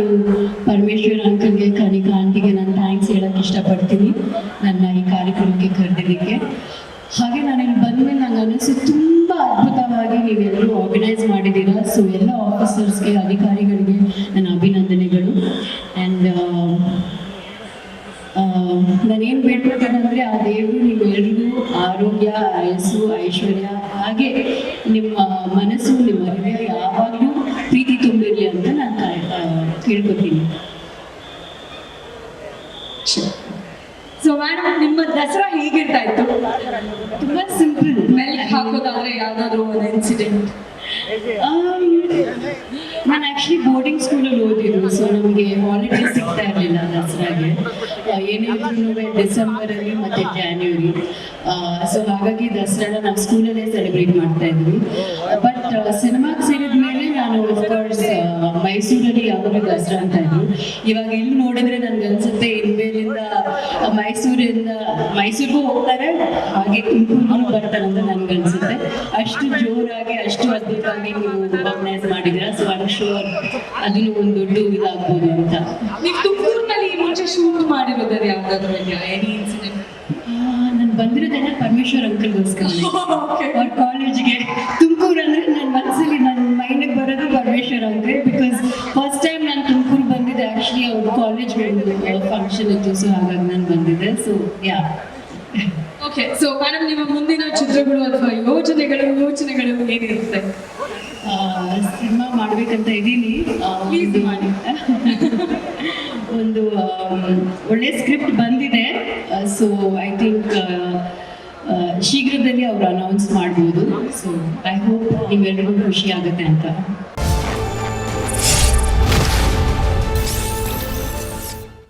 ನಾನು ಪರಮೇಶ್ವರ್ ಅಂಕಲ್ಗೆ, ಕನಿಕಾ ಆಂಟಿಗೆ ನಾನು ಥ್ಯಾಂಕ್ಸ್ ಹೇಳಕ್ಕೆ ಇಷ್ಟಪಡ್ತೀನಿ, ನನ್ನ ಈ ಕಾರ್ಯಕ್ರಮಕ್ಕೆ ಕರೆದಿದ್ದಕ್ಕೆ. ಹಾಗೆ ನಾನು ಇಲ್ಲಿ ಬಂದ್ಮೇಲೆ ನಂಗೆ ಅನಿಸು ತುಂಬ ಅದ್ಭುತವಾಗಿ ನೀವೆಲ್ಲರೂ ಆರ್ಗನೈಸ್ ಮಾಡಿದ್ದೀರಾ. ಸೊ ಎಲ್ಲ ಆಫೀಸರ್ಸ್ಗೆ ಅಧಿಕಾರಿಗಳಿಗೆ ನನ್ನ ಅಭಿನಂದನೆಗಳು. ಆ್ಯಂಡ್ ನಾನೇನು ಬೇಡ್ಕೊಳ್ತೇನೆಂದರೆ ಆ ದೇವರು ನಿಮ್ಮೆಲ್ರಿಗೂ ಆರೋಗ್ಯ ಆಯಸ್ಸು ಐಶ್ವರ್ಯ, ಹಾಗೆ ನಿಮ್ಮ ಮನಸ್ಸು, ನಿಮ್ಮ ಹೃದಯ ಯಾವಾಗಲೂ ಪ್ರೀತಿ ತುಂಬಿರಲಿ ಅಂತ ನಾನು ಕೇಳ್ಕೊತೀನಿ ಸೊ ಮೇಡಮ್ ನಿಮ್ಮ ದಸರಾ ಹೇಗಿರ್ತಾ ಇತ್ತು ತುಂಬಾ ಸಿಂಪಲ್ ಮೆಲ್ಕ್ ಹಾಕೋದಾದ್ರೆ ಯಾವ್ದಾದ್ರು ಒಂದು ಇನ್ಸಿಡೆಂಟ್ ನಾನು ಆ್ಯಕ್ಚುಲಿ ಬೋರ್ಡಿಂಗ್ ಸ್ಕೂಲಲ್ಲಿ ಓದಿದ್ದು ಸೊ ನಮಗೆ ಹಾಲಿಡೇ ಸಿಗ್ತಾ ಇರಲಿಲ್ಲ ದಸರಾಗೆ. ಏನಿದ್ರು ಡಿಸೆಂಬರಲ್ಲಿ ಮತ್ತು ಜಾನ್ವರಿ ಸೊ ಹಾಗಾಗಿ ದಸರಾನ ನಾವು ಸ್ಕೂಲಲ್ಲೇ ಸೆಲೆಬ್ರೇಟ್ ಮಾಡ್ತಾ ಇದ್ವಿ. ಬಟ್ ಸಿನಿಮಾಗೆ ಸೇರಿದ ಮೇಲೆ ನಾನು ಮೈಸೂರಲ್ಲಿ ಯಾವಾಗಲೂ ದಸರಾ ಅಂತ ಇದ್ರು ಇವಾಗ ಇಲ್ಲಿ ನೋಡಿದ್ರೆ ನನ್ಗೆ ಅನ್ಸುತ್ತೆ ಇನ್ಮೇಲಿಂದ ಮೈಸೂರಿಂದ ಮೈಸೂರಿಗೂ ಹೋಗ್ತಾರೆ ಹಾಗೆ ತುಮಕೂರು ಬರ್ತಾರೆ ಅಂತ ನನ್ಗೆ ಅನ್ಸುತ್ತೆ. ಅಷ್ಟು ಜೋರಾಗಿ ಅಷ್ಟು ಅದ್ಭುತವಾಗಿ ನೀವು ಆರ್ಗನೈಸ್ ಮಾಡಿದ್ರೆ ಸೊ ಐ ಶೋರ್ ಅದನ್ನು ಒಂದು ದೊಡ್ಡ ಇದಾಗ್ಬೋದು ಅಂತ. ನೀವು ತುಮಕೂರಿನಲ್ಲಿ ಮುಂಚೆ ಶೂಟ್ ಮಾಡಿರೋದ್ರೆ ಯಾವ್ದಾದ್ರು ಎನಿ ಇನ್ಸಿಡೆಂಟ್ ನಾನು ಬಂದಿರೋದೆಲ್ಲ ಪರಮೇಶ್ವರ್ ಅಂಕಲ್ಗೋಸ್ಕರ. ಅವ್ರ ಕಾಲೇಜ್ಗೆ ಒಂದು ಫಂಕ್ಷನ್ ಇತ್ತು ಸೊ ಹಾಗಾಗಿ ನಾನು ಬಂದಿದ್ದೆ. So yeah okay so madam ನಿಮ್ಮ ಮುಂದಿನ ಚಿತ್ರಗಳು ಅಥವಾ ಯೋಜನೆಗಳು ಯೋಚನೆಗಳು ಏನಿರುತ್ತೆ? ಸಿನಿಮಾ ಮಾಡ್ಬೇಕಂತ ಇದ್ದೀನಿ. ಪ್ಲೀಸ್ ಮಾಡಿ. ಒಂದು ಒಳ್ಳೆ ಸ್ಕ್ರಿಪ್ಟ್ ಬಂದಿದೆ. ಸೊ ಐ ಥಿಂಕ್ ಶೀಘ್ರದಲ್ಲಿ ಅವರು ಅನೌನ್ಸ್ ಮಾಡ್ಬೋದು. ಸೊ ಐ ಹೋಪ್ ನಿಮ್ಮೆಲ್ಲರಿಗೂ ಖುಷಿ ಆಗುತ್ತೆ ಅಂತ.